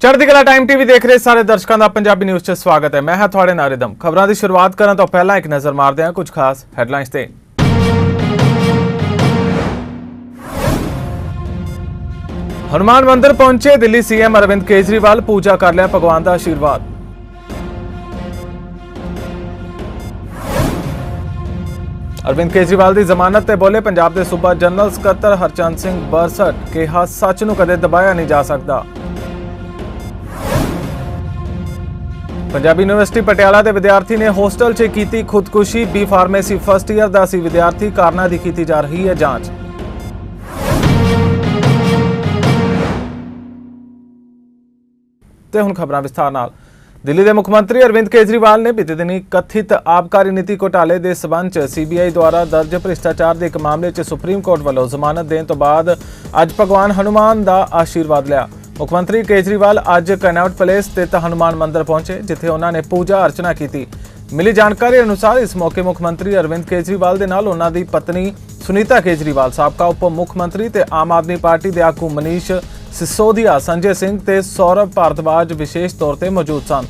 ਚੜ੍ਹਦੀ ਕਲਾ time TV ਦੇਖ ਰਹੇ ਸਾਰੇ ਦਰਸ਼ਕਾਂ ਦਾ ਪੰਜਾਬੀ ਨਿਊਜ਼ 'ਚ ਸਵਾਗਤ ਹੈ। ਮੈਂ ਹਾਂ ਤੁਹਾਡੇ ਨਾਲ ਰਿਦਮ। ਖਬਰਾਂ ਦੀ ਸ਼ੁਰੂਆਤ ਕਰਨ ਤੋਂ ਪਹਿਲਾਂ ਇੱਕ ਨਜ਼ਰ ਮਾਰਦੇ ਹਾਂ ਕੁਝ ਖਾਸ ਹੈਡਲਾਈਨਸ ਤੇ। ਹਨੂਮਾਨ ਮੰਦਿਰ ਪਹੁੰਚੇ, ਦਿੱਲੀ ਸੀਐਮ ਅਰਵਿੰਦ ਕੇਜਰੀਵਾਲ ਪੂਜਾ ਕਰ ਲਿਆ ਭਗਵਾਨ ਦਾ ਆਸ਼ੀਰਵਾਦ ਅਰਵਿੰਦ ਕੇਜਰੀਵਾਲ ਦੀ ਜ਼ਮਾਨਤ ਤੇ ਬੋਲੇ ਪੰਜਾਬ ਦੇ ਸੂਬਾ ਜਨਰਲ ਸਕੱਤਰ ਹਰਚੰਦ ਸਿੰਘ ਬਰਸਟ, ਕਿਹਾ, ਸੱਚ ਨੂੰ ਕਦੇ ਦਬਾਇਆ ਨਹੀਂ ਜਾ ਸਕਦਾ। ਪੰਜਾਬੀ ਯੂਨੀਵਰਸਿਟੀ ਪਟਿਆਲਾ ਦੇ ਵਿਦਿਆਰਥੀ ਨੇ ਹੋਸਟਲ 'ਚ ਕੀਤੀ ਖੁਦਕੁਸ਼ੀ, ਬੀ ਫਾਰਮੇਸੀ ਫਸਟ ਈਅਰ ਦਾ ਸੀ ਵਿਦਿਆਰਥੀ ਕਾਰਨਾਂ ਦੀ ਕੀਤੀ ਜਾ ਰਹੀ ਹੈ ਜਾਂਚ। ਤੇ ਹੁਣ ਖਬਰਾਂ ਵਿਸਥਾਰ ਨਾਲ। ਦਿੱਲੀ ਦੇ ਮੁੱਖ ਮੰਤਰੀ ਅਰਵਿੰਦ ਕੇਜਰੀਵਾਲ ਨੇ ਬੀਤੇ ਦਿਨੀ ਕਥਿਤ ਆਬਕਾਰੀ ਨੀਤੀ ਘੋਟਾਲੇ ਦੇ ਸਬੰਧ 'ਚ ਸੀਬੀਆਈ ਦੁਆਰਾ ਦਰਜ ਭ੍ਰਿਸ਼ਟਾਚਾਰ ਦੇ ਇੱਕ ਮਾਮਲੇ 'ਚ ਸੁਪਰੀਮ ਕੋਰਟ ਵੱਲੋਂ ਜ਼ਮਾਨਤ ਦੇਣ ਤੋਂ ਬਾਅਦ ਅੱਜ ਭਗਵਾਨ ਹਨੂਮਾਨ ਦਾ ਆਸ਼ੀਰਵਾਦ ਲਿਆ। ਮੁੱਖ ਮੰਤਰੀ ਕੇਜਰੀਵਾਲ ਅੱਜ ਕਨੌਟ ਪਲੇਸ ਸਥਿਤ ਹਨੂਮਾਨ ਮੰਦਿਰ ਪਹੁੰਚੇ, ਜਿੱਥੇ ਉਹਨਾਂ ਨੇ ਪੂਜਾ ਅਰਚਨਾ ਕੀਤੀ। ਮਿਲੀ ਜਾਣਕਾਰੀ ਅਨੁਸਾਰ ਇਸ ਮੌਕੇ ਮੁੱਖ ਮੰਤਰੀ ਅਰਵਿੰਦ ਕੇਜਰੀਵਾਲ ਦੇ ਨਾਲ ਉਹਨਾਂ ਦੀ ਪਤਨੀ ਸੁਨੀਤਾ ਕੇਜਰੀਵਾਲ, ਸਾਬਕਾ ਉਪ ਮੁੱਖ ਮੰਤਰੀ ਤੇ ਆਮ ਆਦਮੀ ਪਾਰਟੀ ਦੇ ਆਗੂ ਮਨੀਸ਼ ਸਿਸੋਦੀਆ, ਸੰਜੇ ਸਿੰਘ ਤੇ ਸੌਰਵ ਭਾਰਦਵਾਜ ਵਿਸ਼ੇਸ਼ ਤੌਰ ਤੇ ਮੌਜੂਦ ਸਨ।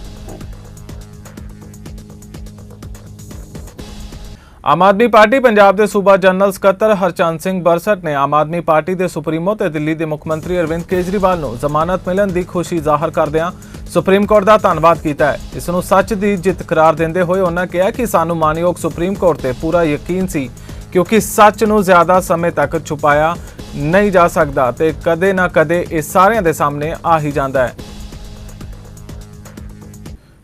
ਆਮ ਆਦਮੀ ਪਾਰਟੀ ਪੰਜਾਬ ਦੇ ਸੂਬਾ ਜਨਰਲ ਸਕੱਤਰ ਹਰਚੰਦ ਸਿੰਘ ਬਰਸਟ ਨੇ ਆਮ ਆਦਮੀ ਪਾਰਟੀ ਦੇ ਸੁਪਰੀਮੋ ਤੇ ਦਿੱਲੀ ਦੇ ਮੁੱਖ ਮੰਤਰੀ ਅਰਵਿੰਦ ਕੇਜਰੀਵਾਲ ਨੂੰ ਜ਼ਮਾਨਤ ਮਿਲਣ ਦੀ ਖੁਸ਼ੀ ਜ਼ਾਹਰ ਕਰਦਿਆਂ ਸੁਪਰੀਮ ਕੋਰਟ ਦਾ ਧੰਨਵਾਦ ਕੀਤਾ ਹੈ। ਇਸ ਨੂੰ ਸੱਚ ਦੀ ਜਿੱਤ ਕਰਾਰ ਦਿੰਦੇ ਹੋਏ ਉਹਨਾਂ ਕਿਹਾ ਕਿ ਸਾਨੂੰ ਮਾਨਯੋਗ ਸੁਪਰੀਮ ਕੋਰਟ ਤੇ ਪੂਰਾ ਯਕੀਨ ਸੀ, ਕਿਉਂਕਿ ਸੱਚ ਨੂੰ ਜ਼ਿਆਦਾ ਸਮੇਂ ਤੱਕ ਛੁਪਾਇਆ ਨਹੀਂ ਜਾ ਸਕਦਾ ਤੇ ਕਦੇ ਨਾ ਕਦੇ ਇਹ ਸਾਰਿਆਂ ਦੇ ਸਾਹਮਣੇ ਆ ਹੀ ਜਾਂਦਾ ਹੈ।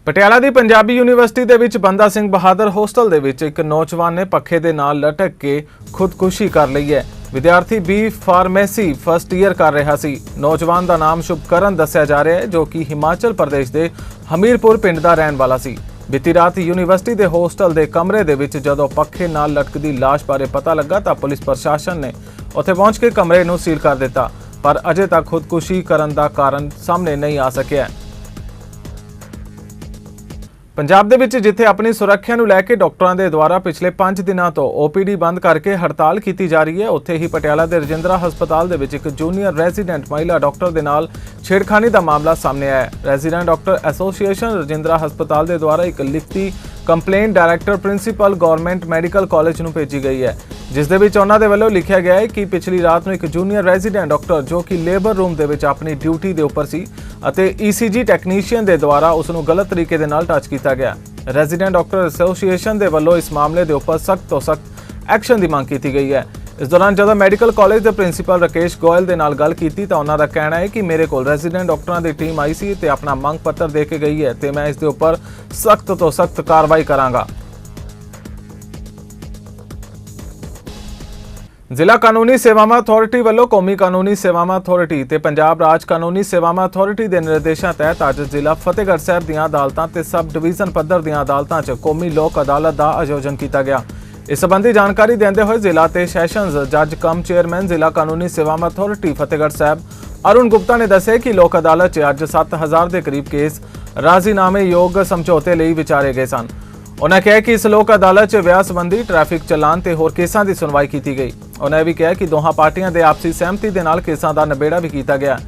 ਪਟਿਆਲਾ ਦੀ ਪੰਜਾਬੀ ਯੂਨੀਵਰਸਿਟੀ ਦੇ ਵਿੱਚ ਬੰਦਾ ਸਿੰਘ ਬਹਾਦਰ ਹੋਸਟਲ ਦੇ ਵਿੱਚ ਇੱਕ ਨੌਜਵਾਨ ਨੇ ਪੱਖੇ ਦੇ ਨਾਲ ਲਟਕ ਕੇ ਖੁਦਕੁਸ਼ੀ ਕਰ ਲਈ ਹੈ। ਵਿਦਿਆਰਥੀ ਬੀ ਫਾਰਮੇਸੀ ਫਸਟ ਈਅਰ ਕਰ ਰਿਹਾ ਸੀ। ਨੌਜਵਾਨ ਦਾ ਨਾਮ ਸ਼ੁਭਕਰਨ ਦੱਸਿਆ ਜਾ ਰਿਹਾ ਹੈ, ਜੋ ਕਿ ਹਿਮਾਚਲ ਪ੍ਰਦੇਸ਼ ਦੇ ਹਮੀਰਪੁਰ ਪਿੰਡ ਦਾ ਰਹਿਣ ਵਾਲਾ ਸੀ। ਬੀਤੀ ਰਾਤ ਯੂਨੀਵਰਸਿਟੀ ਦੇ ਹੋਸਟਲ ਦੇ ਕਮਰੇ ਦੇ ਵਿੱਚ ਜਦੋਂ ਪੱਖੇ ਨਾਲ ਲਟਕਦੀ ਲਾਸ਼ ਬਾਰੇ ਪਤਾ ਲੱਗਾ ਤਾਂ ਪੁਲਿਸ ਪ੍ਰਸ਼ਾਸਨ ਨੇ ਉੱਥੇ ਪਹੁੰਚ ਕੇ ਕਮਰੇ ਨੂੰ ਸੀਲ ਕਰ ਦਿੱਤਾ, ਪਰ ਅਜੇ ਤੱਕ ਖੁਦਕੁਸ਼ੀ ਕਰਨ ਦਾ ਕਾਰਨ ਸਾਹਮਣੇ ਨਹੀਂ ਆ ਸਕਿਆ। ਹੈ ਪੰਜਾਬ ਦੇ ਵਿੱਚ ਜਿੱਥੇ ਆਪਣੀ ਸੁਰੱਖਿਆ ਨੂੰ ਲੈ ਕੇ ਡਾਕਟਰਾਂ ਦੇ ਦੁਆਰਾ ਪਿਛਲੇ 5 ਦਿਨਾਂ ਤੋਂ OPD ਬੰਦ ਕਰਕੇ ਹੜਤਾਲ ਕੀਤੀ ਜਾ ਰਹੀ ਹੈ, ਉੱਥੇ ਹੀ ਪਟਿਆਲਾ ਦੇ ਰਜਿੰਦਰਾ ਹਸਪਤਾਲ ਦੇ ਵਿੱਚ ਇੱਕ ਜੂਨੀਅਰ ਰੈਜ਼ੀਡੈਂਟ ਮਹਿਲਾ ਡਾਕਟਰ ਦੇ ਨਾਲ ਛੇੜਖਾਨੀ ਦਾ ਮਾਮਲਾ ਸਾਹਮਣੇ ਆਇਆ ਹੈ। ਰੈਜ਼ੀਡੈਂਟ ਡਾਕਟਰ ਐਸੋਸੀਏਸ਼ਨ ਰਜਿੰਦਰਾ ਹਸਪਤਾਲ ਦੇ ਦੁਆਰਾ ਇੱਕ ਲਿਖਤੀ complaint director principal government medical college ਨੂੰ ਭੇਜੀ ਗਈ ਹੈ, ਜਿਸ ਦੇ ਵਿੱਚ ਉਹਨਾਂ ਦੇ ਵੱਲੋਂ ਲਿਖਿਆ ਗਿਆ ਹੈ ਕਿ ਪਿਛਲੀ ਰਾਤ ਨੂੰ ਇੱਕ ਜੂਨੀਅਰ ਰੈਜ਼ੀਡੈਂਟ ਡਾਕਟਰ ਜੋ ਕਿ ਲੇਬਰ ਰੂਮ ਦੇ ਵਿੱਚ ਆਪਣੀ ਡਿਊਟੀ ਦੇ ਉੱਪਰ ਸੀ ਅਤੇ ECG ਟੈਕਨੀਸ਼ੀਅਨ ਦੇ ਦੁਆਰਾ ਉਸ ਨੂੰ ਗਲਤ ਤਰੀਕੇ ਦੇ ਨਾਲ ਟੱਚ ਕੀਤਾ ਗਿਆ। ਰੈਜ਼ੀਡੈਂਟ ਡਾਕਟਰ ਐਸੋਸੀਏਸ਼ਨ ਦੇ ਵੱਲੋਂ ਇਸ ਮਾਮਲੇ ਦੇ ਉੱਪਰ ਸਖਤ ਤੋਂ ਸਖਤ ਐਕਸ਼ਨ ਦੀ ਮੰਗ ਕੀਤੀ ਗਈ ਹੈ। ਇਸ ਦੌਰਾਨ ਜਦੋਂ ਮੈਡੀਕਲ ਕਾਲਜ ਦੇ ਪ੍ਰਿੰਸੀਪਲ ਰਕੇਸ਼ ਗੋਇਲ ਦੇ ਨਾਲ ਗੱਲ ਕੀਤੀ ਤਾਂ ਉਹਨਾਂ ਦਾ ਕਹਿਣਾ ਹੈ ਕਿ ਮੇਰੇ ਕੋਲ ਰੈਜ਼ੀਡੈਂਟ ਡਾਕਟਰਾਂ ਦੀ ਟੀਮ ਆਈ ਸੀ ਤੇ ਆਪਣਾ ਮੰਗ ਪੱਤਰ ਦੇ ਕੇ ਗਈ ਹੈ ਤੇ ਮੈਂ ਇਸ ਦੇ ਉੱਪਰ ਸਖਤ ਤੋਂ ਸਖਤ ਕਾਰਵਾਈ ਕਰਾਂਗਾ। ਜ਼ਿਲ੍ਹਾ ਕਾਨੂੰਨੀ ਸੇਵਾਵਾਂ ਅਥਾਰਟੀ ਵੱਲੋਂ ਕੌਮੀ ਕਾਨੂੰਨੀ ਸੇਵਾਵਾਂ ਅਥਾਰਟੀ ਤੇ ਪੰਜਾਬ ਰਾਜ ਕਾਨੂੰਨੀ ਸੇਵਾਵਾਂ ਅਥਾਰਟੀ ਦੇ ਨਿਰਦੇਸ਼ਾਂ ਤਹਿਤ ਅੱਜ ਜ਼ਿਲ੍ਹਾ ਫਤਿਹਗੜ੍ਹ ਸਾਹਿਬ ਦੀਆਂ ਅਦਾਲਤਾਂ ਤੇ ਸਬ ਡਿਵੀਜ਼ਨ ਪੱਧਰ ਦੀਆਂ ਅਦਾਲਤਾਂ 'ਚ ਕੌਮੀ ਲੋਕ ਅਦਾਲਤ ਦਾ ਆਯੋਜਨ ਕੀਤਾ ਗਿਆ। ਇਸ ਸੰਬੰਧੀ ਜਾਣਕਾਰੀ ਦਿੰਦੇ ਹੋਏ ਜ਼ਿਲ੍ਹਾ ਤੇ ਸੈਸ਼ਨਜ਼ ਜੱਜ ਕਮ ਚੇਅਰਮੈਨ, ਜ਼ਿਲ੍ਹਾ ਕਾਨੂੰਨੀ ਸੇਵਾਵਾਂ ਅਥਾਰਟੀ ਫਤਿਹਗੜ੍ਹ ਸਾਹਿਬ ਅਰੁਣ ਗੁਪਤਾ ਨੇ ਦੱਸਿਆ ਕਿ ਲੋਕ ਅਦਾਲਤ 'ਚ ਅੱਜ 7000 ਦੇ ਕਰੀਬ ਕੇਸ ਰਾਜ਼ੀਨਾਮੇ ਯੋਗ ਸਮਝੌਤੇ ਲਈ ਵਿਚਾਰੇ ਗਏ ਸਨ। ਉਹਨਾਂ ਕਿਹਾ ਕਿ ਇਸ ਲੋਕ ਅਦਾਲਤ 'ਚ ਵਿਆਹ ਸੰਬੰਧੀ ਟ੍ਰੈਫਿਕ ਚਲਾਨ ਤੇ ਹੋਰ ਕੇਸਾਂ ਦੀ ਸੁਣਵਾਈ ਕੀਤੀ ਗਈ। ਉਹਨਾਂ ਇਹ ਵੀ ਕਿਹਾ ਕਿ ਦੋਹਾਂ ਪਾਰਟੀਆਂ ਦੇ ਆਪਸੀ ਸਹਿਮਤੀ ਦੇ ਨਾਲ ਕੇਸਾਂ ਦਾ ਨਿਬੇੜਾ ਵੀ ਕੀਤਾ ਗਿਆ।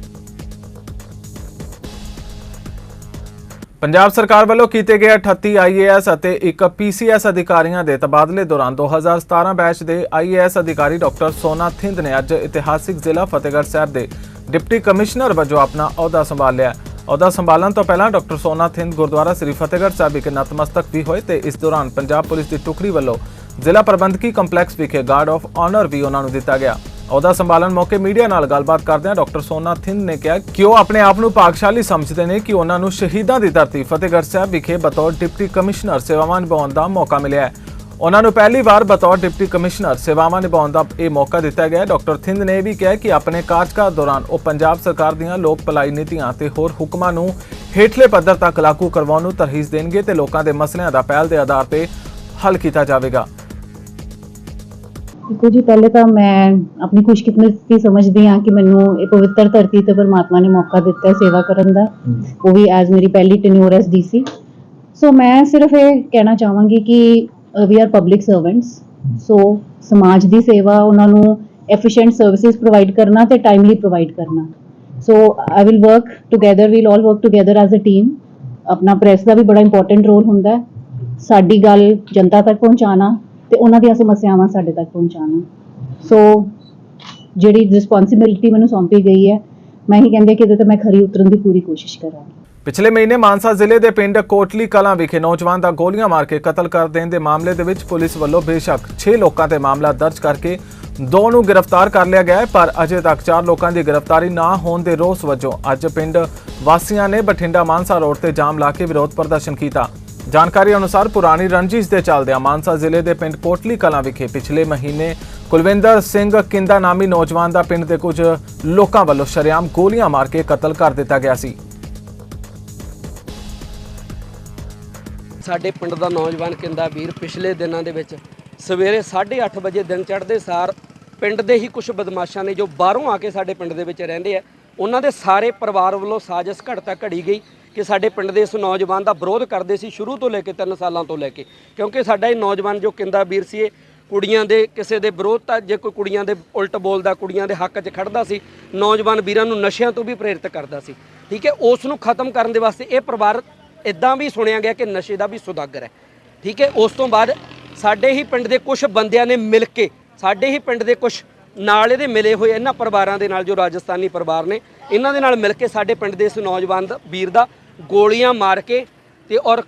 ਪੰਜਾਬ ਸਰਕਾਰ ਵੱਲੋਂ ਕੀਤੇ ਗਏ 38 ਆਈਏਐਸ ਅਤੇ ਇੱਕ ਪੀਸੀਐਸ ਅਧਿਕਾਰੀਆਂ ਦੇ ਤਬਾਦਲੇ ਦੌਰਾਨ 2017 ਬੈਚ ਦੇ ਆਈਏਐਸ ਅਧਿਕਾਰੀ ਡਾਕਟਰ ਸੋਨਾ ਥਿੰਦ ਨੇ ਅੱਜ ਇਤਿਹਾਸਿਕ ਜ਼ਿਲ੍ਹਾ ਫਤਿਹਗੜ੍ਹ ਸਾਹਿਬ ਦੇ ਡਿਪਟੀ ਕਮਿਸ਼ਨਰ ਵਜੋਂ ਆਪਣਾ ਅਹੁਦਾ ਸੰਭਾਲ ਲਿਆ। ਅਹੁਦਾ ਸੰਭਾਲਣ ਤੋਂ ਪਹਿਲਾਂ ਡਾਕਟਰ ਸੋਨਾ ਥਿੰਦ ਗੁਰਦੁਆਰਾ ਸ੍ਰੀ ਫਤਿਹਗੜ੍ਹ ਸਾਹਿਬ ਵਿਖੇ ਨਤਮਸਤਕ ਵੀ ਹੋਏ ਤੇ ਇਸ ਦੌਰਾਨ ਪੰਜਾਬ ਪੁਲਿਸ ਦੀ ਟੁਕੜੀ ਵੱਲੋਂ ਜ਼ਿਲ੍ਹਾ ਪ੍ਰਬੰਧਕੀ ਕੰਪਲੈਕਸ ਵਿਖੇ ਗਾਰਡ ਆਫ ਆਨਰ ਵੀ ਉਹਨਾਂ ਨੂੰ ਦਿੱਤਾ ਗਿਆ। ਅਹੁਦਾ ਸੰਭਾਲਣ ਮੌਕੇ ਮੀਡੀਆ ਨਾਲ ਗੱਲਬਾਤ ਕਰਦਿਆਂ ਡਾਕਟਰ ਸੋਨਾ ਥਿੰਦ ਨੇ ਕਿਹਾ ਕਿ ਉਹ ਆਪਣੇ ਆਪ ਨੂੰ ਭਾਗਸ਼ਾਲੀ ਸਮਝਦੇ ਨੇ ਕਿ ਉਹਨਾਂ ਨੂੰ ਸ਼ਹੀਦਾਂ ਦੀ ਧਰਤੀ ਫਤਿਹਗੜ੍ਹ ਸਾਹਿਬ ਵਿਖੇ ਬਤੌਰ ਡਿਪਟੀ ਕਮਿਸ਼ਨਰ ਸੇਵਾਵਾਂ ਨਿਭਾਉਣ ਦਾ ਮੌਕਾ ਮਿਲਿਆ ਹੈ। ਉਹਨਾਂ ਨੂੰ ਪਹਿਲੀ ਵਾਰ ਬਤੌਰ ਡਿਪਟੀ ਕਮਿਸ਼ਨਰ ਸੇਵਾਵਾਂ ਨਿਭਾਉਣ ਦਾ ਇਹ ਮੌਕਾ ਦਿੱਤਾ ਗਿਆ ਡਾਕਟਰ ਥਿੰਦ ਨੇ ਇਹ ਵੀ ਕਿਹਾ ਕਿ ਆਪਣੇ ਕਾਰਜਕਾਲ ਦੌਰਾਨ ਉਹ ਪੰਜਾਬ ਸਰਕਾਰ ਦੀਆਂ ਲੋਕ ਭਲਾਈ ਨੀਤੀਆਂ ਤੇ ਹੋਰ ਹੁਕਮਾਂ ਨੂੰ ਹੇਠਲੇ ਪੱਧਰ ਤੱਕ ਲਾਗੂ ਕਰਵਾਉਣ ਨੂੰ ਤਰਹੀਜ਼ ਦੇਣਗੇ ਤੇ ਲੋਕਾਂ ਦੇ ਮਸਲਿਆਂ ਦਾ ਪਹਿਲ ਦੇ ਆਧਾਰ ਤੇ ਹੱਲ ਕੀਤਾ ਜਾਵੇਗਾ। ਦੇਖੋ ਜੀ, ਪਹਿਲੇ ਤਾਂ ਮੈਂ ਆਪਣੀ ਖੁਸ਼ਕਿਸਮਤੀ ਸਮਝਦੀ ਹਾਂ ਕਿ ਮੈਨੂੰ ਇਹ ਪਵਿੱਤਰ ਧਰਤੀ ਤੇ ਪਰਮਾਤਮਾ ਨੇ ਮੌਕਾ ਦਿੱਤਾ ਹੈ ਸੇਵਾ ਕਰਨ ਦਾ। ਉਹ ਵੀ ਐਜ਼ ਮੇਰੀ ਪਹਿਲੀ ਟੈਨਿਓਰ ਐਸ ਡੀਸੀ ਸੋ। ਮੈਂ ਸਿਰਫ ਇਹ ਕਹਿਣਾ ਚਾਹਾਂਗੀ ਕਿ we are public servants so ਸਮਾਜ ਦੀ ਸੇਵਾ, ਉਹਨਾਂ ਨੂੰ ਐਫੀਸ਼ੀਐਂਟ ਸਰਵਿਸਿਜ਼ ਪ੍ਰੋਵਾਈਡ ਕਰਨਾ ਤੇ ਟਾਈਮਲੀ ਪ੍ਰੋਵਾਈਡ ਕਰਨਾ। So I will work together we'll all work together as a team ਆਪਣਾ ਪ੍ਰੈਸ ਦਾ ਵੀ ਬੜਾ ਇੰਪੋਰਟੈਂਟ ਰੋਲ ਹੁੰਦਾ। ਹੈ ਸਾਡੀ ਗੱਲ ਜਨਤਾ ਤੱਕ ਪਹੁੰਚਾਉਣਾ। ਤੇ ਉਹਨਾਂ ਦੀਆਂ ਸਮੱਸਿਆਵਾਂ ਸਾਡੇ ਤੱਕ ਪਹੁੰਚਾਉਣਾ। ਸੋ ਜਿਹੜੀ ਰਿਸਪੌਂਸਿਬਿਲਿਟੀ ਮੈਨੂੰ ਸੌਂਪੀ ਗਈ ਹੈ, ਮੈਂ ਹੀ ਕਹਿੰਦੇ ਕਿ ਇਹਦੇ ਤੇ ਮੈਂ ਖਰੀ ਉਤਰਨ ਦੀ ਪੂਰੀ ਕੋਸ਼ਿਸ਼ ਕਰਾਂਗੀ। ਪਿਛਲੇ ਮਹੀਨੇ ਮਾਨਸਾ ਜ਼ਿਲ੍ਹੇ ਦੇ ਪਿੰਡ ਕੋਟਲੀ ਕਲਾਂ ਵਿਖੇ ਨੌਜਵਾਨ ਦਾ ਗੋਲੀਆਂ ਮਾਰ ਕੇ ਕਤਲ ਕਰ ਦੇਣ ਦੇ ਮਾਮਲੇ ਦੇ ਵਿੱਚ ਪੁਲਿਸ ਵੱਲੋਂ ਬੇਸ਼ੱਕ 6 ਲੋਕਾਂ ਤੇ ਮਾਮਲਾ ਦਰਜ ਕਰਕੇ ਦੋ ਨੂੰ ਗ੍ਰਿਫਤਾਰ ਕਰ ਲਿਆ ਗਿਆ ਹੈ, ਪਰ ਅਜੇ ਤੱਕ 4 ਲੋਕਾਂ ਦੀ ਗ੍ਰਿਫਤਾਰੀ ਨਾ ਹੋਣ ਦੇ ਰੋਸ ਵਜੋਂ ਅੱਜ ਪਿੰਡ ਵਾਸੀਆਂ ਨੇ ਬਠਿੰਡਾ ਮਾਨਸਾ ਰੋਡ ਤੇ ਜਾਮ ਲਾ ਕੇ ਵਿਰੋਧ ਪ੍ਰਦਰਸ਼ਨ ਕੀਤਾ। ਜਾਣਕਾਰੀ ਅਨੁਸਾਰ ਪੁਰਾਣੀ ਰਣਜੀਤ ਦੇ ਚੱਲਦਿਆਂ ਮਾਨਸਾ ਜ਼ਿਲ੍ਹੇ ਦੇ ਪਿੰਡ ਕੋਟਲੀ ਕਲਾਂ ਵਿਖੇ ਪਿਛਲੇ ਮਹੀਨੇ ਕੁਲਵਿੰਦਰ ਸਿੰਘ ਕਿੰਦਾ ਨਾਮੀ ਨੌਜਵਾਨ ਦਾ ਪਿੰਡ ਦੇ ਕੁਝ ਲੋਕਾਂ ਵੱਲੋਂ ਸ਼ਰੇਆਮ ਗੋਲੀਆਂ ਮਾਰ ਕੇ ਕਤਲ ਕਰ ਦਿੱਤਾ ਗਿਆ ਸੀ। ਸਾਡੇ ਪਿੰਡ ਦਾ ਨੌਜਵਾਨ ਕਿੰਦਾ ਵੀਰ ਪਿਛਲੇ ਦਿਨਾਂ ਦੇ ਵਿੱਚ ਸਵੇਰੇ 8:30 ਵਜੇ ਦਿਨ ਚੜ੍ਹਦੇ ਸਾਰ ਪਿੰਡ ਦੇ ਹੀ ਕੁਝ ਬਦਮਾਸ਼ਾਂ ਨੇ ਜੋ ਬਾਹਰੋਂ ਆ ਕੇ ਸਾਡੇ ਪਿੰਡ ਦੇ ਵਿੱਚ ਰਹਿੰਦੇ ਆ, ਉਹਨਾਂ ਦੇ ਸਾਰੇ ਪਰਿਵਾਰ ਵੱਲੋਂ ਸਾਜ਼ਿਸ਼ ਘੜਤਾ ਘੜੀ ਗਈ। ਕਿ ਸਾਡੇ ਪਿੰਡ ਦੇ ਇਸ ਨੌਜਵਾਨ ਦਾ ਵਿਰੋਧ ਕਰਦੇ ਸੀ ਸ਼ੁਰੂ ਤੋਂ ਲੈ ਕੇ 3 ਸਾਲਾਂ ਤੋਂ ਲੈ ਕੇ। ਕਿਉਂਕਿ ਸਾਡਾ ਇਹ ਨੌਜਵਾਨ ਜੋ ਕਿੰਦਾ ਵੀਰ ਸੀ, ਇਹ ਕੁੜੀਆਂ ਦੇ ਕਿਸੇ ਦੇ ਵਿਰੋਧ ਤਾਂ ਜੇ ਕੋਈ ਕੁੜੀਆਂ ਦੇ ਉਲਟ ਬੋਲਦਾ, ਕੁੜੀਆਂ ਦੇ ਹੱਕ 'ਚ ਖੜਦਾ ਸੀ, ਨੌਜਵਾਨ ਵੀਰਾਂ ਨੂੰ ਨਸ਼ਿਆਂ ਤੋਂ ਵੀ ਪ੍ਰੇਰਿਤ ਕਰਦਾ ਸੀ। ਠੀਕ ਹੈ, ਉਸ ਨੂੰ ਖਤਮ ਕਰਨ ਦੇ ਵਾਸਤੇ ਇਹ ਪਰਿਵਾਰ ਇਦਾਂ ਵੀ ਸੁਣਿਆ ਗਿਆ ਕਿ ਨਸ਼ੇ ਦਾ ਵੀ ਸੁਦਾਗਰ ਹੈ। ਠੀਕ ਹੈ, ਉਸ ਤੋਂ ਬਾਅਦ ਸਾਡੇ ਹੀ ਪਿੰਡ ਦੇ ਕੁਝ ਬੰਦਿਆਂ ਨੇ ਮਿਲ ਕੇ, ਸਾਡੇ ਹੀ ਪਿੰਡ ਦੇ ਕੁਝ ਨਾਲ ਇਹਦੇ ਮਿਲੇ ਹੋਏ ਇਹਨਾਂ ਪਰਿਵਾਰਾਂ ਦੇ ਨਾਲ ਜੋ ਰਾਜਸਥਾਨੀ ਪਰਿਵਾਰ ਨੇ, ਇਹਨਾਂ ਦੇ ਨਾਲ ਮਿਲ ਕੇ ਸਾਡੇ ਪਿੰਡ ਦੇ ਇਸ ਨੌਜਵਾਨ ਦਾ, ਵੀਰ ਦਾ ਗੋਲੀਆਂ ਮਾਰ ਕੇ ਤੇ ਔਰ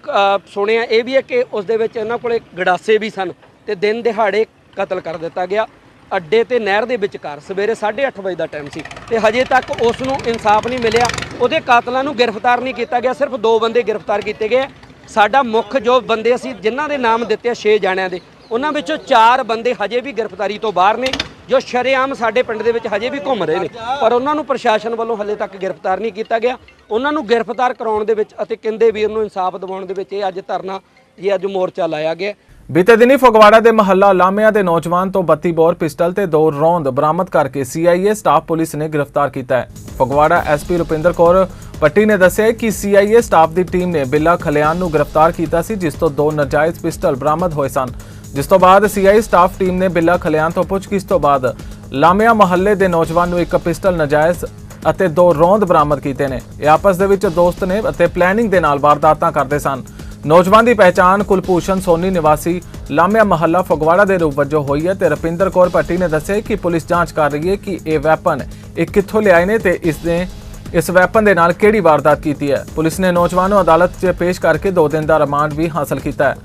ਸੁਣਿਆ ਇਹ ਵੀ ਹੈ ਕਿ ਉਸ ਦੇ ਵਿੱਚ ਇਹਨਾਂ ਕੋਲੇ ਗੜਾਸੇ ਵੀ ਸਨ ਤੇ ਦਿਨ ਦਿਹਾੜੇ ਕਤਲ ਕਰ ਦਿੱਤਾ ਗਿਆ। ਅੱਡੇ ਤੇ ਨਹਿਰ ਦੇ ਵਿਚਕਾਰ ਸਵੇਰੇ 8:30 ਵਜੇ ਦਾ ਟਾਈਮ ਸੀ ਤੇ ਹਜੇ ਤੱਕ ਉਸ ਨੂੰ ਇਨਸਾਫ ਨਹੀਂ ਮਿਲਿਆ। ਉਹਦੇ ਕਾਤਲਾਂ ਨੂੰ ਗ੍ਰਿਫਤਾਰ ਨਹੀਂ ਕੀਤਾ ਗਿਆ, ਸਿਰਫ ਦੋ ਬੰਦੇ ਗ੍ਰਿਫਤਾਰ ਕੀਤੇ ਗਏ। ਸਾਡਾ ਮੁੱਖ ਜੋ ਬੰਦੇ ਅਸੀਂ ਜਿਨ੍ਹਾਂ ਦੇ ਨਾਮ ਦਿੱਤੇ ਆ 6 ਜਾਣਿਆਂ ਦੇ, ਉਹਨਾਂ ਵਿੱਚੋਂ 4 ਬੰਦੇ ਹਜੇ ਵੀ ਗ੍ਰਿਫਤਾਰੀ ਤੋਂ ਬਾਹਰ ਨੇ। ਜੋ ਸ਼ਰੇਆਮ ਸਾਡੇ ਪਿੰਡ ਦੇ ਵਿੱਚ ਹਜੇ ਵੀ ਘੁੰਮ ਰਹੇ ਨੇ, ਪਰ ਉਹਨਾਂ ਨੂੰ ਪ੍ਰਸ਼ਾਸਨ ਵੱਲੋਂ ਹਲੇ ਤੱਕ ਗ੍ਰਿਫਤਾਰ ਨਹੀਂ ਕੀਤਾ ਗਿਆ। ਉਹਨਾਂ ਨੂੰ ਗ੍ਰਿਫਤਾਰ ਕਰਾਉਣ ਦੇ ਵਿੱਚ ਅਤੇ ਕਿੰਦੇ ਵੀਰ ਨੂੰ ਇਨਸਾਫ ਦਿਵਾਉਣ ਦੇ ਵਿੱਚ ਇਹ ਅੱਜ ਧਰਨਾ, ਇਹ ਅੱਜ ਮੋਰਚਾ ਲਾਇਆ ਗਿਆ। ਬੀਤੇ ਦਿਨੀ ਫਗਵਾੜਾ ਦੇ ਮਹੱਲਾ ਲਾਮਿਆਂ ਦੇ ਨੌਜਵਾਨ ਤੋਂ 32 ਬੋਰ ਪਿਸਟਲ ਤੇ ਦੋ ਰੌਂਦ ਬਰਾਮਦ ਕਰਕੇ ਸੀਆਈਏ ਸਟਾਫ ਪੁਲਿਸ ਨੇ ਗ੍ਰਿਫਤਾਰ ਕੀਤਾ ਹੈ। ਫਗਵਾੜਾ ਐਸਪੀ ਰੁਪਿੰਦਰ ਕੌਰ ਪੱਟੀ ਨੇ ਦੱਸਿਆ ਕਿ ਸੀਆਈਏ ਸਟਾਫ ਦੀ ਟੀਮ ਨੇ ਬਿੱਲਾ ਖਲਿਆਣ ਨੂੰ ਗ੍ਰਿਫਤਾਰ ਕੀਤਾ ਸੀ, ਜਿਸ ਤੋਂ ਦੋ ਨਾਜਾਇਜ਼ ਪਿਸਟਲ ਬਰਾਮਦ ਹੋਏ ਸਨ। ਜਿਸ ਤੋਂ ਬਾਅਦ ਸੀਆਈਏ ਸਟਾਫ ਟੀਮ ਨੇ ਬਿੱਲਾ ਖਲਿਆਣ ਤੋਂ ਪੁੱਛਗਿੱਛ ਤੋਂ ਬਾਅਦ ਲਾਮਿਆ ਮਹੱਲੇ ਦੇ ਨੌਜਵਾਨ ਨੂੰ ਇੱਕ ਪਿਸਟਲ ਨਾਜਾਇਜ਼ ਅਤੇ ਦੋ ਰੌਂਦ ਬਰਾਮਦ ਕੀਤੇ ਨੇ। ਇਹ ਆਪਸ ਦੇ ਵਿੱਚ ਦੋਸਤ ਨੇ ਅਤੇ ਪਲੈਨਿੰਗ ਦੇ ਨਾਲ ਵਾਰਦਾਤਾਂ ਕਰਦੇ ਸਨ। ਨੌਜਵਾਨ ਦੀ ਪਹਿਚਾਣ ਕੁਲਭੂਸ਼ਣ ਸੋਨੀ ਨਿਵਾਸੀ ਲਾਮਿਆ ਮਹੱਲਾ ਫਗਵਾੜਾ ਦੇ ਰੂਪ ਵਜੋਂ ਹੋਈ ਹੈ ਤੇ ਰਪਿੰਦਰ ਕੌਰ ਭੱਟੀ ਨੇ ਦੱਸਿਆ ਕਿ ਪੁਲਿਸ ਜਾਂਚ ਕਰ ਰਹੀ ਹੈ ਕਿ ਇਹ ਵੈਪਨ ਇਹ ਕਿੱਥੋਂ ਲਿਆਏ ਨੇ ਤੇ ਇਸ ਨੇ ਇਸ ਵੈਪਨ ਦੇ ਨਾਲ ਕਿਹੜੀ ਵਾਰਦਾਤ ਕੀਤੀ ਹੈ। ਪੁਲਿਸ ਨੇ ਨੌਜਵਾਨ ਨੂੰ ਅਦਾਲਤ 'ਚ ਪੇਸ਼ ਕਰਕੇ 2 ਦਿਨ ਦਾ ਰਿਮਾਂਡ ਵੀ ਹਾਸਲ ਕੀਤਾ ਹੈ।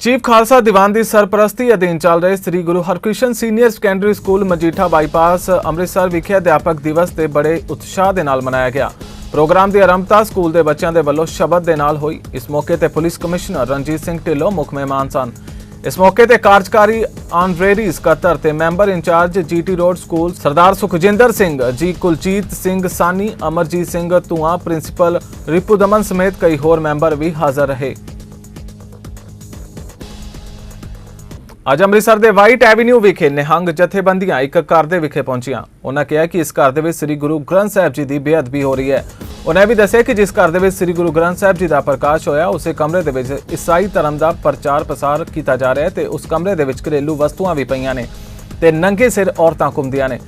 ਚੀਫ ਖਾਲਸਾ ਦੀਵਾਨ ਦੀ ਸਰਪ੍ਰਸਤੀ ਅਧੀਨ ਚੱਲ ਰਹੇ Sri Guru Harkrishan senior secondary school Majitha bypass Amritsar ਵਿਖੇ ਅਧਿਆਪਕ ਦਿਵਸ ਤੇ ਬੜੇ ਉਤਸ਼ਾਹ ਦੇ ਨਾਲ ਮਨਾਇਆ ਗਿਆ। ਪ੍ਰੋਗਰਾਮ ਦੀ ਆਰੰਭਤਾ ਸਕੂਲ ਦੇ ਬੱਚਿਆਂ ਦੇ ਵੱਲੋਂ ਸ਼ਬਦ ਦੇ ਨਾਲ ਹੋਈ। ਇਸ ਮੌਕੇ ਤੇ ਪੁਲਿਸ ਕਮਿਸ਼ਨਰ ਰਣਜੀਤ ਸਿੰਘ ਢਿੱਲੋਂ ਮੁੱਖ ਮਹਿਮਾਨ ਸਨ। ਇਸ ਮੌਕੇ ਤੇ ਕਾਰਜਕਾਰੀ ਆਨਰੇਰੀ ਸਕੱਤਰ ਤੇ member incharge GT road school Sardar Sukhjinder Singh, ji Kuljit Singh Sani, Amarjit Singh Dhua, principal Ripu Daman ਸਮੇਤ ਕਈ ਹੋਰ ਮੈਂਬਰ ਵੀ ਹਾਜ਼ਰ ਰਹੇ। ਅੱਜ ਅੰਮ੍ਰਿਤਸਰ ਦੇ ਵਾਈਟ ਐਵੀਨਿਊ ਵਿਖੇ ਨਿਹੰਗ ਜਥੇਬੰਦੀਆਂ ਇੱਕ ਘਰ ਦੇ ਵਿਖੇ ਪਹੁੰਚੀਆਂ। ਉਹਨਾਂ ਕਿਹਾ ਕਿ ਇਸ ਘਰ ਦੇ ਵਿੱਚ ਸ੍ਰੀ ਗੁਰੂ ਗ੍ਰੰਥ ਸਾਹਿਬ ਜੀ ਦੀ ਬੇਅਦਬੀ ਹੋ ਰਹੀ ਹੈ। ਉਹਨਾਂ ਵੀ ਦੱਸਿਆ ਕਿ ਜਿਸ ਘਰ ਦੇ ਵਿੱਚ ਸ੍ਰੀ ਗੁਰੂ ਗ੍ਰੰਥ ਸਾਹਿਬ ਜੀ ਦਾ ਪ੍ਰਕਾਸ਼ ਹੋਇਆ, ਉਸੇ ਕਮਰੇ ਦੇ ਵਿੱਚ ਈਸਾਈ ਧਰਮ ਦਾ ਪ੍ਰਚਾਰ ਪ੍ਰਸਾਰ ਕੀਤਾ ਜਾ ਰਿਹਾ ਹੈ ਤੇ ਉਸ ਕਮਰੇ ਦੇ ਵਿੱਚ ਘਰੇਲੂ ਵਸਤੂਆਂ ਵੀ ਪਈਆਂ ਨੇ ਤੇ ਨੰਗੇ ਸਿਰ ਔਰਤਾਂ ਘੁੰਮਦੀਆਂ ਨੇ।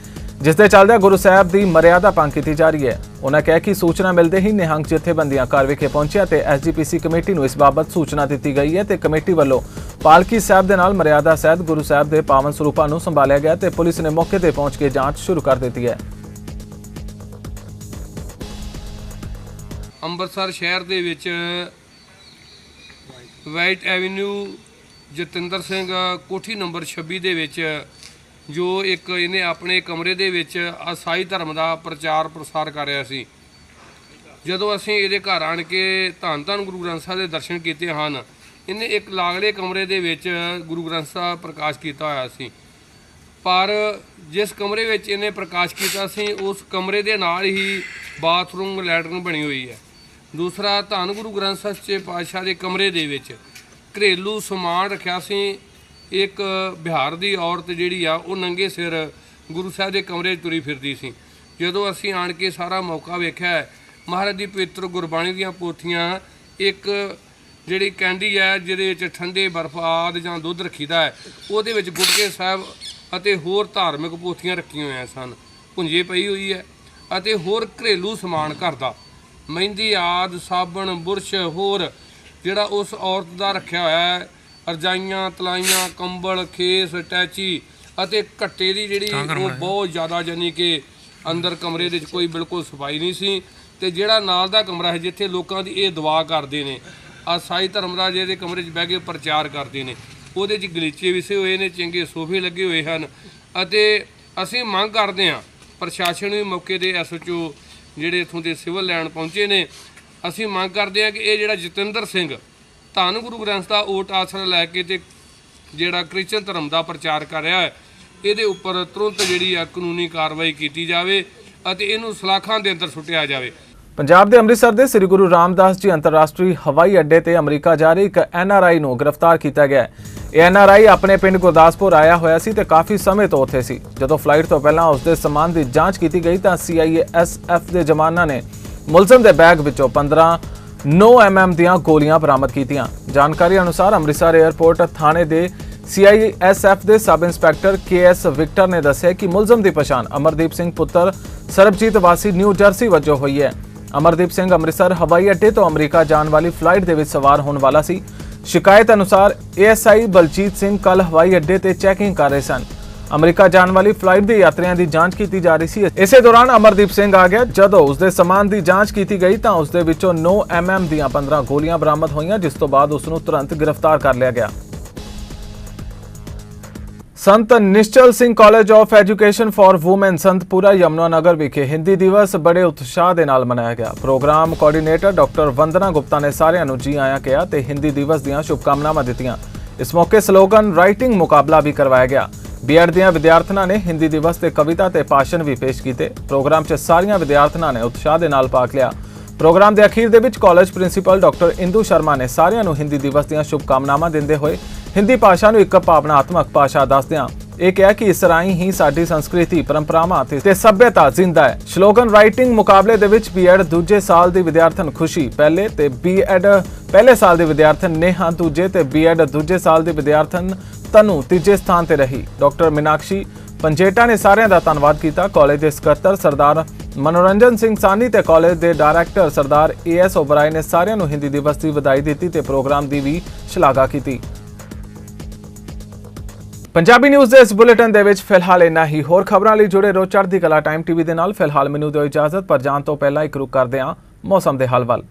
ਜਿਸ ਦੇ ਚੱਲਦਿਆਂ ਗੁਰੂ ਸਾਹਿਬ ਦੀ ਮਰਿਆਦਾ ਭੰਗ ਕੀਤੀ ਜਾ ਰਹੀ ਹੈ। ਉਹਨਾਂ ਕਿਹਾ ਕਿ ਸੂਚਨਾ ਮਿਲਦੇ ਹੀ ਨਿਹੰਗ ਜਥੇਬੰਦੀਆਂ ਘਰ ਵਿਖੇ ਪਹੁੰਚਿਆ ਤੇ ਐਸਜੀਪੀਸੀ ਕਮੇਟੀ ਨੂੰ ਇਸ ਬਾਬਤ ਸੂਚਨਾ ਦਿੱਤੀ ਗਈ ਹੈ ਤੇ ਕਮੇਟੀ ਵੱਲੋਂ ਪਾਲਕੀ ਸਾਹਿਬ ਦੇ ਨਾਲ ਮਰਿਆਦਾ ਸਹਿਤ ਗੁਰੂ ਸਾਹਿਬ ਦੇ ਪਾਵਨ ਸਰੂਪਾਂ ਨੂੰ ਸੰਭਾਲਿਆ ਗਿਆ ਤੇ ਪੁਲਿਸ ਨੇ ਮੌਕੇ ਤੇ ਪਹੁੰਚ ਕੇ ਜਾਂਚ ਸ਼ੁਰੂ ਕਰ ਦਿੱਤੀ ਹੈ। ਅੰਮ੍ਰਿਤਸਰ ਸ਼ਹਿਰ ਦੇ ਵਿੱਚ ਵਾਈਟ ਐਵੀਨਿਊ ਜਤਿੰਦਰ ਸਿੰਘ ਕੋਠੀ ਨੰਬਰ 26 ਦੇ ਵਿੱਚ, ਜੋ ਇੱਕ ਇਹਨੇ ਆਪਣੇ ਕਮਰੇ ਦੇ ਵਿੱਚ ਅਸਾਈ ਧਰਮ ਦਾ ਪ੍ਰਚਾਰ ਪ੍ਰਸਾਰ ਕਰ ਰਿਹਾ ਸੀ। ਜਦੋਂ ਅਸੀਂ ਇਹਦੇ ਘਰ ਆਣ ਕੇ ਧੰਨ ਧੰਨ ਗੁਰੂ ਗ੍ਰੰਥ ਸਾਹਿਬ ਦੇ ਦਰਸ਼ਨ ਕੀਤੇ ਹਨ ਇਹਨੇ ਇੱਕ ਲਾਗਲੇ ਕਮਰੇ ਦੇ ਵਿੱਚ ਗੁਰੂ ਗ੍ਰੰਥ ਸਾਹਿਬ ਪ੍ਰਕਾਸ਼ ਕੀਤਾ ਹੋਇਆ ਸੀ। ਪਰ ਜਿਸ ਕਮਰੇ ਵਿੱਚ ਇਹਨੇ ਪ੍ਰਕਾਸ਼ ਕੀਤਾ ਸੀ, ਉਸ ਕਮਰੇ ਦੇ ਨਾਲ ਹੀ ਬਾਥਰੂਮ, ਲੈਟਰਨ ਬਣੀ ਹੋਈ ਹੈ। ਦੂਸਰਾ, ਧੰਨ ਗੁਰੂ ਗ੍ਰੰਥ ਸਾਹਿਬ ਸੱਚੇ ਪਾਤਸ਼ਾਹ ਦੇ ਕਮਰੇ ਦੇ ਵਿੱਚ ਘਰੇਲੂ ਸਮਾਨ ਰੱਖਿਆ ਸੀ। ਇੱਕ ਬਿਹਾਰ ਦੀ ਔਰਤ ਜਿਹੜੀ ਆ, ਉਹ ਨੰਗੇ ਸਿਰ ਗੁਰੂ ਸਾਹਿਬ ਦੇ ਕਮਰੇ 'ਚ ਤੁਰੀ ਫਿਰਦੀ ਸੀ। ਜਦੋਂ ਅਸੀਂ ਆਣ ਕੇ ਸਾਰਾ ਮੌਕਾ ਵੇਖਿਆ, ਮਹਾਰਾਜ ਦੀ ਪਵਿੱਤਰ ਗੁਰਬਾਣੀ ਦੀਆਂ ਪੋਥੀਆਂ, ਇੱਕ ਜਿਹੜੀ ਕੈਂਡੀ ਹੈ ਜਿਹਦੇ ਵਿੱਚ ਠੰਡੇ ਬਰਫ਼ ਆਦਿ ਜਾਂ ਦੁੱਧ ਰੱਖੀਦਾ ਹੈ ਉਹਦੇ ਵਿੱਚ ਗੁਟਕੇ ਸਾਹਿਬ ਅਤੇ ਹੋਰ ਧਾਰਮਿਕ ਪੋਥੀਆਂ ਰੱਖੀਆਂ ਹੋਈਆਂ ਸਨ। ਪੁੰਜੇ ਪਈ ਹੋਈ ਹੈ ਅਤੇ ਹੋਰ ਘਰੇਲੂ ਸਮਾਨ ਘਰ ਦਾ। ਮਹਿੰਦੀ ਆਦ ਸਾਬਣ ਬੁਰਸ਼ ਹੋਰ ਜਿਹੜਾ ਉਸ ਔਰਤ ਦਾ ਰੱਖਿਆ ਹੋਇਆ ਹੈ ਰਜਾਈਆਂ ਤਲਾਈਆਂ ਕੰਬਲ ਖੇਸ ਟੈਚੀ ਅਤੇ ਕੱਟੇ ਦੀ ਜਿਹੜੀ ਉਹ ਬਹੁਤ ਜ਼ਿਆਦਾ ਜਾਨੀ ਕਿ ਅੰਦਰ ਕਮਰੇ ਦੇ ਵਿੱਚ ਕੋਈ ਬਿਲਕੁਲ ਸਫ਼ਾਈ ਨਹੀਂ ਸੀ ਤੇ ਜਿਹੜਾ ਨਾਲ ਦਾ ਕਮਰਾ ਹੈ ਜਿੱਥੇ ਲੋਕਾਂ ਦੀ ਇਹ ਦੁਆ ਕਰਦੇ ਨੇ ਆ ਸਾਈ ਧਰਮ ਦਾ ਜਿਹਦੇ ਕਮਰੇ 'ਚ ਬਹਿ ਕੇ ਪ੍ਰਚਾਰ ਕਰਦੇ ਨੇ। ਉਹਦੇ 'ਚ ਗਲੀਚੇ ਵਿਸੇ ਹੋਏ ਨੇ, ਚੰਗੇ ਸੋਫੇ ਲੱਗੇ ਹੋਏ ਹਨ। ਅਤੇ ਅਸੀਂ ਮੰਗ ਕਰਦੇ ਹਾਂ, ਪ੍ਰਸ਼ਾਸਨ ਵੀ ਮੌਕੇ ਦੇ ਐਸਓਚਓ ਜਿਹੜੇ ਇਥੋਂ ਦੇ ਸਿਵਲ ਲੈਣ ਪਹੁੰਚੇ ਨੇ, ਅਸੀਂ ਮੰਗ ਕਰਦੇ ਹਾਂ ਕਿ ਇਹ ਜਿਹੜਾ ਜਤਿੰਦਰ ਸਿੰਘ ਧੰਨ ਗੁਰੂ ਗ੍ਰੰਥ ਦਾ ਓਟ ਆਸਰਾ ਲੈ ਕੇ ਤੇ ਜਿਹੜਾ ਕ੍ਰਿਸਚਨ ਧਰਮ ਦਾ ਪ੍ਰਚਾਰ ਕਰ ਰਿਹਾ ਹੈ, ਇਹਦੇ ਉੱਪਰ ਤੁਰੰਤ ਜਿਹੜੀ ਆ ਕਾਨੂੰਨੀ ਕਾਰਵਾਈ ਕੀਤੀ ਜਾਵੇ ਅਤੇ ਇਹਨੂੰ ਸਲਾਖਾਂ ਦੇ ਅੰਦਰ ਸੁੱਟਿਆ ਜਾਵੇ। ਪੰਜਾਬ ਦੇ ਅੰਮ੍ਰਿਤਸਰ ਦੇ ਸ੍ਰੀ ਗੁਰੂ ਰਾਮਦਾਸ ਜੀ ਅੰਤਰਰਾਸ਼ਟਰੀ ਹਵਾਈ ਅੱਡੇ ਤੇ ਅਮਰੀਕਾ ਜਾ ਰਹੀ ਇੱਕ ਐਨਆਰਆਈ ਨੂੰ ਗ੍ਰਿਫਤਾਰ ਕੀਤਾ ਗਿਆ ਹੈ। ਇਹ ਐਨਆਰਆਈ ਆਪਣੇ ਪਿੰਡ ਗੁਰਦਾਸਪੁਰ ਆਇਆ ਹੋਇਆ ਸੀ ਤੇ ਕਾਫੀ ਸਮੇਂ ਤੋਂ ਉੱਥੇ ਸੀ। ਜਦੋਂ ਫਲਾਈਟ ਤੋਂ ਪਹਿਲਾਂ ਉਸ ਦੇ ਸਮਾਨ ਦੀ ਜਾਂਚ ਕੀਤੀ ਗਈ ਤਾਂ ਸੀਆਈਏ ਐਸਐਫ ਦੇ ਜਵਾਨਾਂ ਨੇ ਮੁਲਜ਼ਮ ਦੇ ਬੈਗ ਵਿੱਚੋਂ 15 9 mm ਦੀਆਂ ਗੋਲੀਆਂ ਬਰਾਮਦ ਕੀਤੀਆਂ। ਜਾਣਕਾਰੀ ਅਨੁਸਾਰ ਅੰਮ੍ਰਿਤਸਰ 에ਅਰਪੋਰਟ ਥਾਣੇ ਦੇ ਸੀਆਈਐਸਐਫ ਦੇ ਸਬ ਇੰਸਪੈਕਟਰ ਕੇਐਸ ਵਿਕਟਰ ਨੇ ਦੱਸਿਆ ਕਿ ਮੁਲਜ਼ਮ ਦੀ ਪਛਾਣ ਅਮਰਦੀਪ ਸਿੰਘ ਪੁੱਤਰ ਸਰਬਜੀਤ ਵਾਸੀ ਨਿਊ ਜਰਸੀ ਵਜੋਂ ਹੋਈ ਹੈ। ਅਮਰਦੀਪ ਸਿੰਘ ਅੰਮ੍ਰਿਤਸਰ, ਹਵਾਈ ਅੱਡੇ ਤੋਂ ਅਮਰੀਕਾ ਜਾਣ ਵਾਲੀ ਫਲਾਈਟ ਦੇ ਵਿੱਚ ਸਵਾਰ ਹੋਣ ਵਾਲਾ ਸੀ। ਸ਼ਿਕਾਇਤ ਅਨੁਸਾਰ ਏਐਸਆਈ ਬਲਜੀਤ ਸਿੰਘ ਕੱਲ ਹਵਾਈ ਅੱਡੇ ਤੇ ਚੈਕਿੰਗ ਕਰ ਰਹੇ ਸਨ। ਅਮਰੀਕਾ ਜਾਣ ਵਾਲੀ ਫਲਾਈਟ ਦੇ ਯਾਤਰੀਆਂ ਦੀ ਜਾਂਚ ਕੀਤੀ ਜਾ ਰਹੀ ਸੀ। ਇਸੇ ਦੌਰਾਨ ਅਮਰਦੀਪ ਸਿੰਘ ਆ ਗਿਆ। ਜਦੋਂ ਉਸ ਦੇ ਸਮਾਨ ਦੀ ਜਾਂਚ ਕੀਤੀ ਗਈ ਤਾਂ ਉਸ ਦੇ ਵਿੱਚੋਂ 9 mm ਦੀਆਂ 15 ਗੋਲੀਆਂ ਬਰਾਮਦ ਹੋਈਆਂ, ਜਿਸ ਤੋਂ ਬਾਅਦ ਉਸ ਨੂੰ ਤੁਰੰਤ ਗ੍ਰਿਫਤਾਰ ਕਰ ਲਿਆ ਗਿਆ। Sant Nishchal Singh college of education for women Santpura Yamunanagar ਵਿਖੇ ਹਿੰਦੀ ਦਿਵਸ ਬੜੇ ਉਤਸ਼ਾਹ ਦੇ ਨਾਲ ਮਨਾਇਆ ਗਿਆ। Programme coordinator doctor Vandana Gupta ਨੇ ਸਾਰਿਆਂ ਨੂੰ ਜੀ ਆਇਆਂ ਕਿਹਾ ਤੇ ਹਿੰਦੀ ਦਿਵਸ ਦੀਆਂ ਸ਼ੁਭਕਾਮਨਾਵਾਂ ਦਿੱਤੀਆਂ। ਇਸ ਮੌਕੇ ਸਲੋਗਨ ਰਾਈਟਿੰਗ ਮੁਕਾਬਲਾ ਵੀ ਕਰਵਾਇਆ ਗਿਆ। ਬੀਐਡ ਦੀਆਂ ਵਿਦਿਆਰਥਣਾਂ ਨੇ ਹਿੰਦੀ ਦਿਵਸ ਤੇ ਕਵਿਤਾ ਤੇ ਭਾਸ਼ਣ ਵੀ ਪੇਸ਼ ਕੀਤੇ। ਪ੍ਰੋਗਰਾਮ 'ਚ ਸਾਰੀਆਂ ਵਿਦਿਆਰਥਣਾਂ ਨੇ ਉਤਸ਼ਾਹ ਦੇ ਨਾਲ ਭਾਗ ਲਿਆ। ਪ੍ਰੋਗਰਾਮ ਦੇ ਅਖੀਰ ਦੇ ਵਿੱਚ college principal doctor Indu Sharma ਨੇ ਸਾਰਿਆਂ ਨੂੰ ਹਿੰਦੀ ਦਿਵਸ ਦੀਆਂ ਸ਼ੁਭਕਾਮਨਾਵਾਂ ਦਿੰਦੇ ਹੋਏ ਹਿੰਦੀ ਭਾਸ਼ਾ ਨੂੰ ਇੱਕ ਭਾਵਨਾਤਮਕ ਭਾਸ਼ਾ ਦੱਸਦਿਆਂ ਇਹ ਕਿਹਾ ਕਿ ਇਸ ਰਾਹੀਂ ਹੀ ਸਾਡੀ ਸੰਸਕ੍ਰਿਤੀ, ਪਰੰਪਰਾਵਾਂ ਤੇ ਸੱਭਿਅਤਾ ਜ਼ਿੰਦਾ ਹੈ। ਸ਼ਲੋਗਨ ਰਾਈਟਿੰਗ ਮੁਕਾਬਲੇ ਦੇ ਵਿੱਚ ਬੀਐਡ ਦੂਜੇ ਸਾਲ ਦੀ ਵਿਦਿਆਰਥਣ ਖੁਸ਼ੀ, ਪਹਿਲੇ ਤੇ ਬੀਐਡ ਪਹਿਲੇ ਸਾਲ ਦੀ ਵਿਦਿਆਰਥਣ ਨੇਹਾ ਦੂਜੇ ਤੇ ਬੀਐਡ ਦੂਜੇ ਸਾਲ ਦੀ ਵਿਦਿਆਰਥਣ ਤਨੂ ਤੀਜੇ ਸਥਾਨ ਤੇ ਰਹੀ। ਡਾਕਟਰ ਮੀਨਾਕਸ਼ੀ ਪੰਜੇਟਾ ਨੇ ਸਾਰਿਆਂ ਦਾ ਧੰਨਵਾਦ ਕੀਤਾ। ਕਾਲਜ ਦੇ ਸਕੱਤਰ ਸਰਦਾਰ ਮਨੋਰੰਜਨ ਸਿੰਘ ਸਾਨੀ ਤੇ ਕਾਲਜ ਦੇ ਡਾਇਰੈਕਟਰ ਸਰਦਾਰ ਏਐਸ ਓਬਰਾਏ ਨੇ ਸਾਰਿਆਂ ਨੂੰ ਹਿੰਦੀ ਦਿਵਸ ਦੀ ਵਧਾਈ ਦਿੱਤੀ ਤੇ ਪ੍ਰੋਗਰਾਮ ਦੀ ਵੀ ਸ਼ਲਾਘਾ ਕੀਤੀ। ਪੰਜਾਬੀ ਨਿਊਜ਼ ਦੇ ਇਸ ਬੁਲੇਟਿਨ ਦੇ ਵਿੱਚ ਫਿਲਹਾਲ ਇੰਨਾ ਹੀ। ਹੋਰ ਖਬਰਾਂ ਲਈ ਜੁੜੇ ਰਹੋ ਚੜ੍ਹਦੀ ਕਲਾ ਟਾਈਮ ਟੀਵੀ ਦੇ ਨਾਲ। ਫਿਲਹਾਲ ਮੈਨੂੰ ਦਿਓ ਇਜਾਜ਼ਤ, ਪਰ ਜਾਣ ਤੋਂ ਪਹਿਲਾਂ ਇੱਕ ਰੁਕ ਕਰਦੇ ਹਾਂ। ਮੌਸਮ ਦੇ ਹਾਲ ਵੱਲ